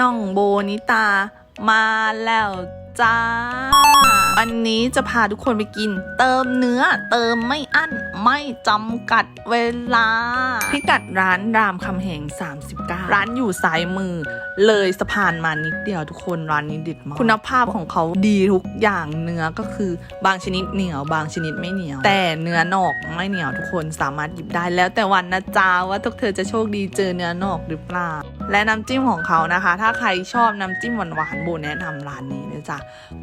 น้องโบนิตา มาแล้วจ้า วันนี้จะพาทุกคนไปกิน เติมเนื้อเติมไม่อั้น ไม่จำกัดเวลา พิกัดร้านรามคำแหง 39 ร้านอยู่ซ้ายมือ เลยสะพานมานิดเดียวทุกคนร้านนี้ด็ดมากคุณภาพของเขาดีทุกอย่างเนื้อก็คือบางชนิดเหนียว บางชนิดไม่เหนียว แต่เนื้อนอกไม่เหนียวทุกคนสามารถหยิบได้แล้วแต่วันนะจ๊ะว่าทุกเธอจะโชคดีเจอเนื้อนอกหรือเปล่า และน้ำจิ้มของเขานะคะ ถ้าใครชอบน้ำจิ้มหวานๆโบแนะนำร้านนี้เลยจ้ะ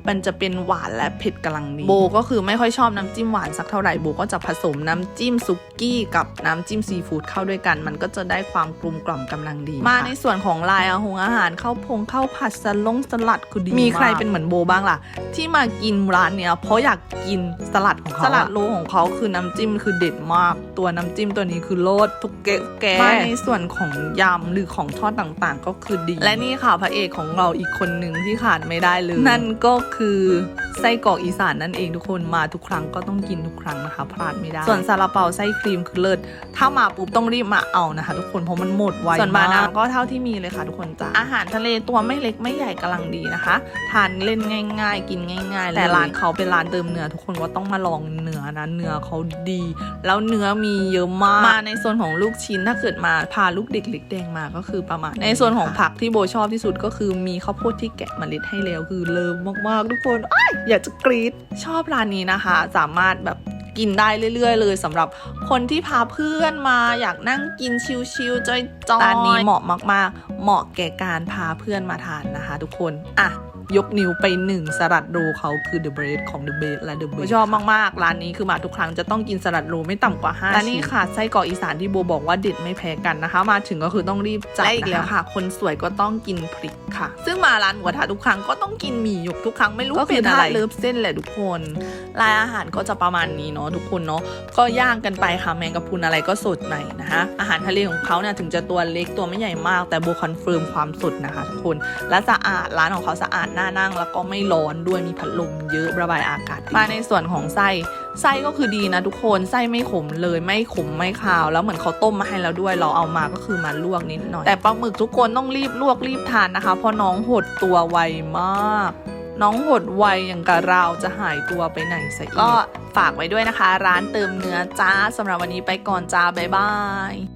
มันจะเป็นหวานและเผ็ดกำลังดีโบก็คือไม่ค่อยชอบน้ำจิ้มหวานสักเท่าไหร่โบก็จะผสมน้ำจิ้มซุกี้กับน้ำจิ้มซีฟู้ดเข้าด้วยกัน มันก็จะได้ความกลมกล่อมกำลังดี มาในส่วนของลายอาหงอาหารข้าวพงข้าวผัดสลงสลัดคือดีมีใครเป็นเหมือนโบบ้างล่ะ ที่มากินร้านเนี้ยเพราะอยากกินสลัดของเขาสลัดโลของเขาคือน้ำจิ้มคือเด็ดมาก ตัวน้ำจิ้มตัวนี้คือโลดทุกเกะแกะมาในส่วนของยำหรือของทอดต่างๆ ก็คือดี และนี่ค่ะพระเอกของเราอีกคนหนึ่งที่ขาดไม่ได้เลย นั่นก็คือ ไส้กรอกอีสานนั่นเองทุกคนมาทุกครั้งก็ต้องกินทุกครั้งนะคะ พลาดไม่ได้ ส่วนซาลาเปาไส้ครีมคือเลิศถ้ามาปุ๊บต้องรีบมาเอานะคะ ทุกคนเพราะมันหมดไวส่วนบานาก็เท่าที่มีเลยค่ะ ทุกคนจ้าอาหารทะเลตัวไม่เล็กไม่ใหญ่กำลังดีนะคะ ทานเล่นง่าย ๆ กินง่าย ๆ แต่ร้านเขาเป็นร้านเติมเนื้อทุกคนก็ต้องมาลองเนื้อนะเนื้อเขาดี แล้วเนื้อมีเยอะมากมาในส่วนของลูกชิ้นถ้าเกิดมาพาลูกเด็กเล็กแดงมาก็คือประมาณ ในส่วนของผักที่โบชอบที่สุดก็คือมีข้าวโพดที่แกะเมล็ดให้แล้วคือเลิฟมากๆ ทุกคนอ้ายอยากจะกรี๊ดชอบร้านนี้นะคะ สามารถแบบ กินได้เรื่อย ๆ เลยสำหรับคนที่พาเพื่อนมาอยากนั่งกินชิลๆจอยๆร้านนี้เหมาะมากๆ เหมาะแก่การพาเพื่อนมาทานนะคะ ทุกคนอะยกนิ้วไปหนึ่งสลัดโรลเขาคือ The Bread ของ The Bread และ The Bread ชอบมาก ๆ ร้านนี้คือมาทุกครั้งจะต้องกินสลัดโรลไม่ต่ำกว่า5และนี่ค่ะไส้กรอกอีสานที่โบบอกว่าเด็ดไม่แพ้กันนะคะ มาถึงก็คือต้องรีบจัดและอีกแล้วค่ะ คนสวยก็ต้องกินพริกค่ะ ซึ่งมาร้านหมูกระทะทุกครั้งก็ต้องกินหมี่หยกทุกครั้งไม่รู้เป็นอะไรเลิฟเส้นแหละทุกคนรายอาหารก็จะประมาณนี้เนาะทุกคนเนาะก็ย่างกันไปค่ะแมงกะพรุนอะไรก็สดใหม่นะคะอาหารทะเลของเขาเนี่ยถึงจะตัวเล็กตัวไม่ใหญ่มาก แต่โบคอนเฟิร์มความสดนะคะทุกคนและสะอาดร้านของเขาสะอาดน่านั่ง แล้วก็ไม่ร้อนด้วยมีพัดลมเยอะระบายอากาศมาในส่วนของไส้ไส้ก็คือดีนะทุกคนไส้ไม่ขมเลยไม่ขมไม่คาว แล้วเหมือนเขาต้มมาให้แล้วด้วย เราเอามาก็คือมาลวกนิดหน่อย แต่ปลาหมึกทุกคนต้องรีบลวกรีบทานนะคะ เพราะน้องหดตัวไวมาก น้องหดไวอย่างกับเราจะหายตัวไปไหนซะอีกก็ฝากไว้ด้วยนะคะ ร้านเติมเนื้อจ้าสำหรับวันนี้ไปก่อนจ้าบ๊ายบาย